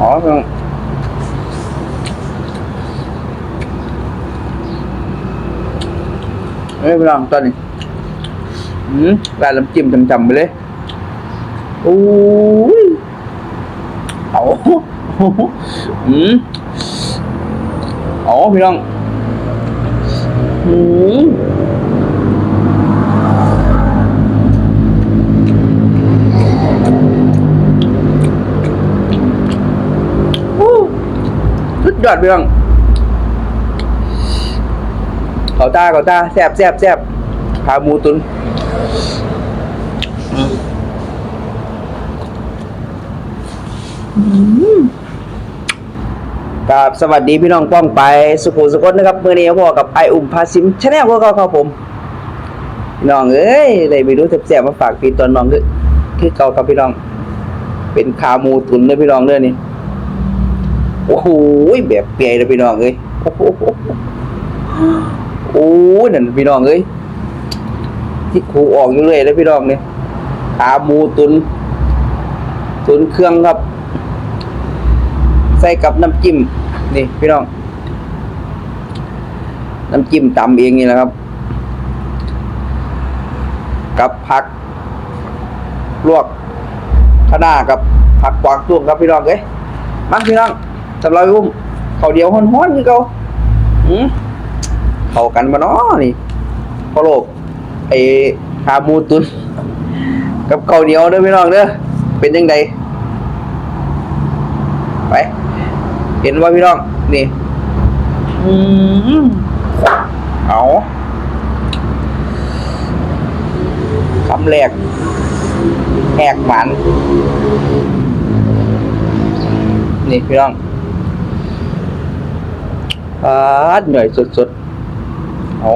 อ๋อพี่น้องเฮ้ยพี่น้องตอนนี้อืมราดน้ำจิ้มจำๆไปเลยโอ้ยเอาอืมอ๋อพี่น้องอืม ยอดเรื่องเขาตาเขาตาแซบแซบแซบขาหมูตุนกับสวัสดีพี่น้องป้องไปสุขุสุขนะครับเมื่อนี้พ่อกับไออุ่มพาซิมชาแนลพวกเขาครับผมพี่น้องเอ้ยได้ไปรู้แซ่บๆมาฝากพี่ตอนน้องคือคือเก่าครับพี่น้อง เป็นขาหมูตุนเลยพี่น้องเด้อนี่ โอ้โหแบบเปียเลยพี่น้องเอ้ยโอ้โหโอ้ยนั่นพี่น้องเอ้ยที่ครูออกอยู่เลยแล้วพี่น้องเนี่ยขาหมูตุน ตุนเครื่องครับ ใส่กับน้ำจิ้มนี่พี่น้อง น้ำจิ้มตำเองนี่แหละครับ กับผักลวกข้าวหน้ากับผักกวางตุ้งครับพี่น้องเอ้ยมาพี่น้อง สำหรับอุ้มเขาเดียวฮ้อนๆคือเก่าอืมเข้ากันบ่เนาะนี่พอโลกไอ้ขามูตุน กับเขาเหนียวเด้อพี่น้องเด้อเป็นยังไงไป เห็นว่าพี่น้อง นี่ อืมเอาคำแรกแหกหมันนี่พี่น้องาดหน่อยสุดๆโอ้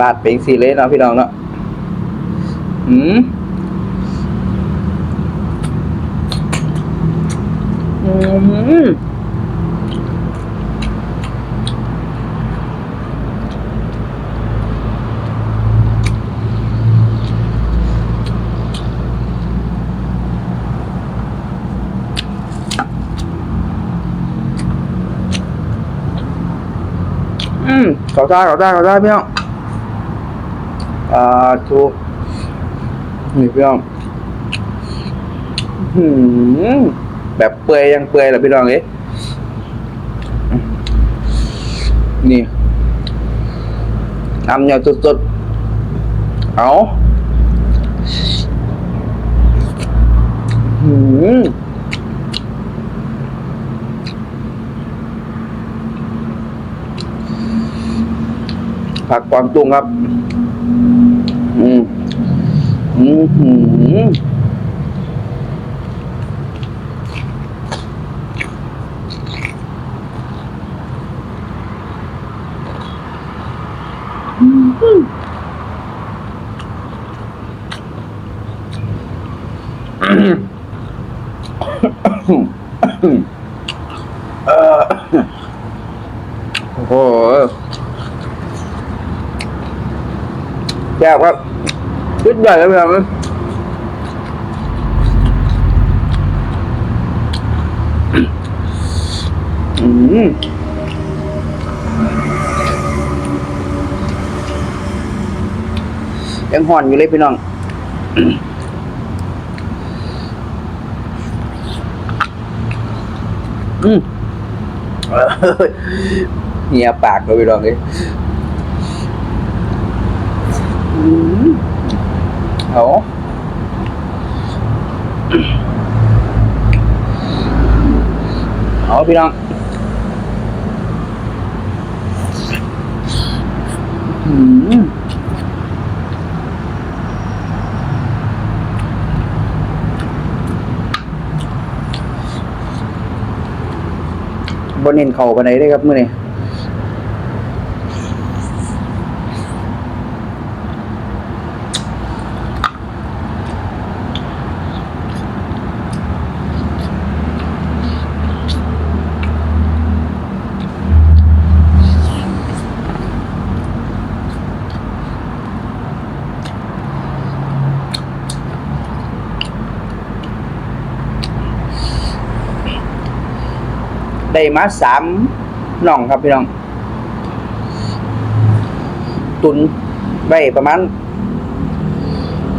ลาดเป็นสีเลยเนาะพี่น้องเนาะอืมอืม มเขาได้เขาได้เขาได้พี่น้องอ่าถูกนี่พี่น้องหืมแบบเปื่อยยังเปื่อยแหละพี่น้องเอ้ยนี่ทำเนี่ยสุดๆเอาหืม ผักกวางตุ้งครับ อืมอืมหืมเออโอ้โห แซ่บครับชุดใหญ่เลยพี่น้องอืมยังห่อนอยู่เลยพี่น้องอืมเอ้ยเหียปากเลยพี่น้องเลย เอาเอาพี่น้องอืมบนเห็นเขากันไหนได้ครับมื่อนี้ ได้มาสามน่องครับพี่น้อง ตุนไว้ประมาณ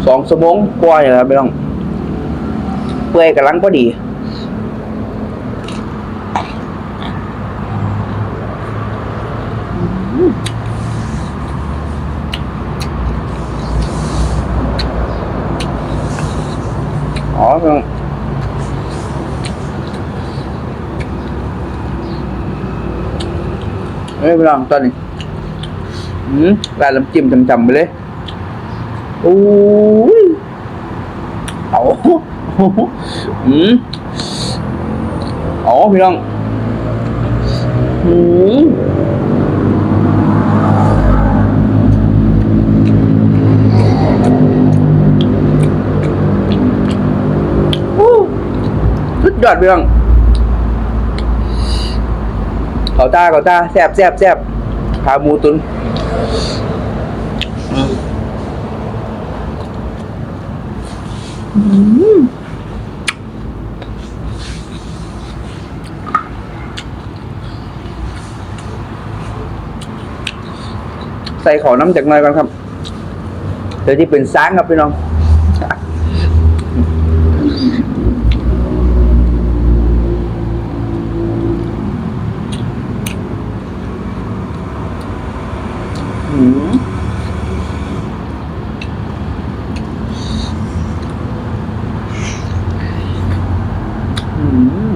สองชั่วโมงกว่าอย่างครับพี่น้องเปื่อยกำลังพอดีอ๋อ พี่น้องตอนนี้อืมลายน้ำจิ้มจำๆไปเลยโอ้ยเอาอืมอ๋อพี่น้องอืมโอ้สุดยอดพี่น้อง เขาตาเขาตาแซ่บแซ่บแซ่บขาหมูตุนใส่ขอน้ำจากหน่อยก่อนครับเดี๋ยวที่เป็นซ้างครับพี่น้อง อืม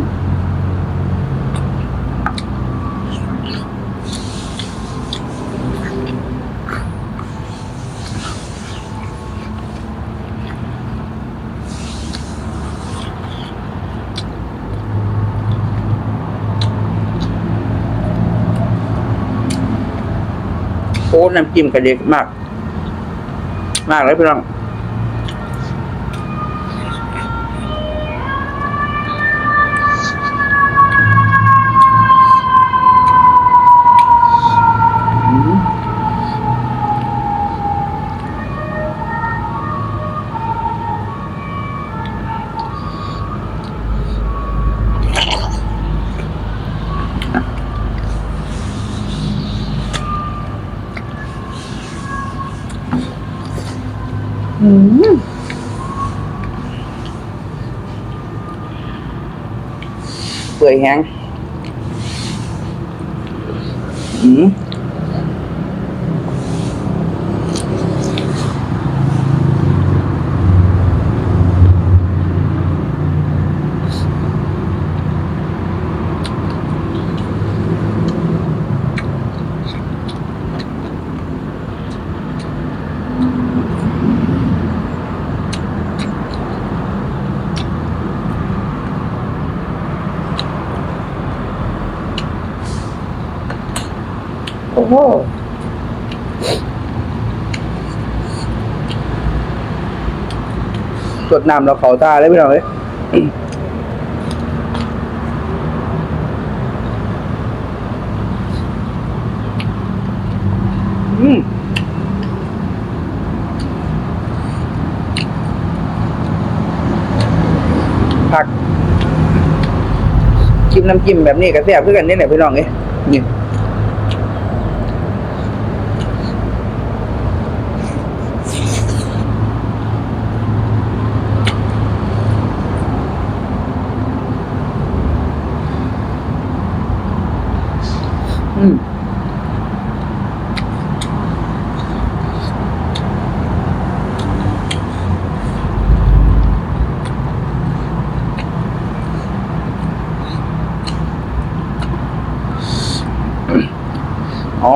โอ้น้ำจิ้มกระเด็กมาก มากเลยพี่น้อง เปื่อยแห้งอืม โอ้โหสดน้ำเราเขาตาเลยพี่น้องเลยอืมผักจิ้มน้ำจิ้มแบบนี้ก็แซ่บคือกันนี่แหละพี่น้องเอ้ยนี่ อ๋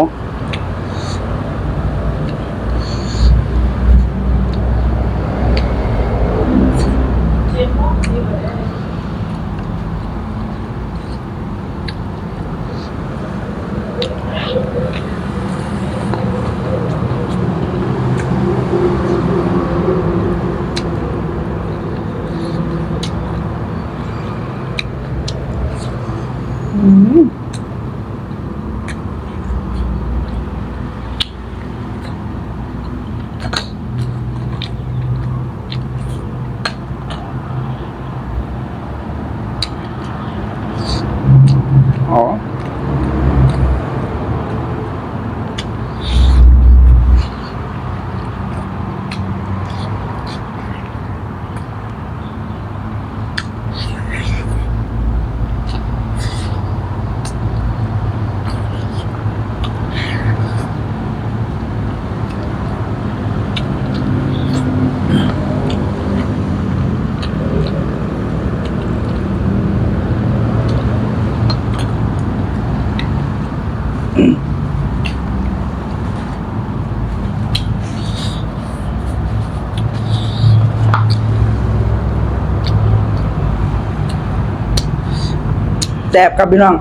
แซ่บครับพี่น้อง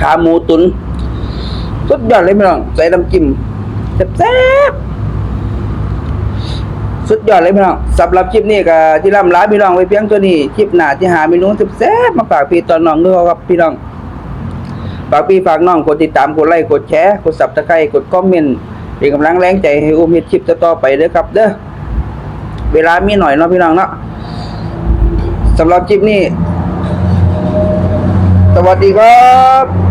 ขาหมูตุนสุดยอดเลยพี่น้อง ใส่น้ำจิ้มแซ่บสุดยอดเลยพี่น้องสำหรับคลิปนี้ก็ที่ล่ำลาพี่น้องไว้เพียงตัวนี้คลิปหน้าที่หาเมนูแซ่บมาฝากพี่ตอนน้องด้วยครับพี่น้องฝากพี่ฝากน้องกดติดตามกดไลค์กดแชร์กดซับสไครต์กดคอมเมนต์เป็นกำลังแรงใจให้อุ้มเฮ็ดคลิปต่อไปเด้อครับ เด้อเวลามีหน่อยเนาะพี่น้องเนาะสำหรับคลิปนี้ สวัสดีครับ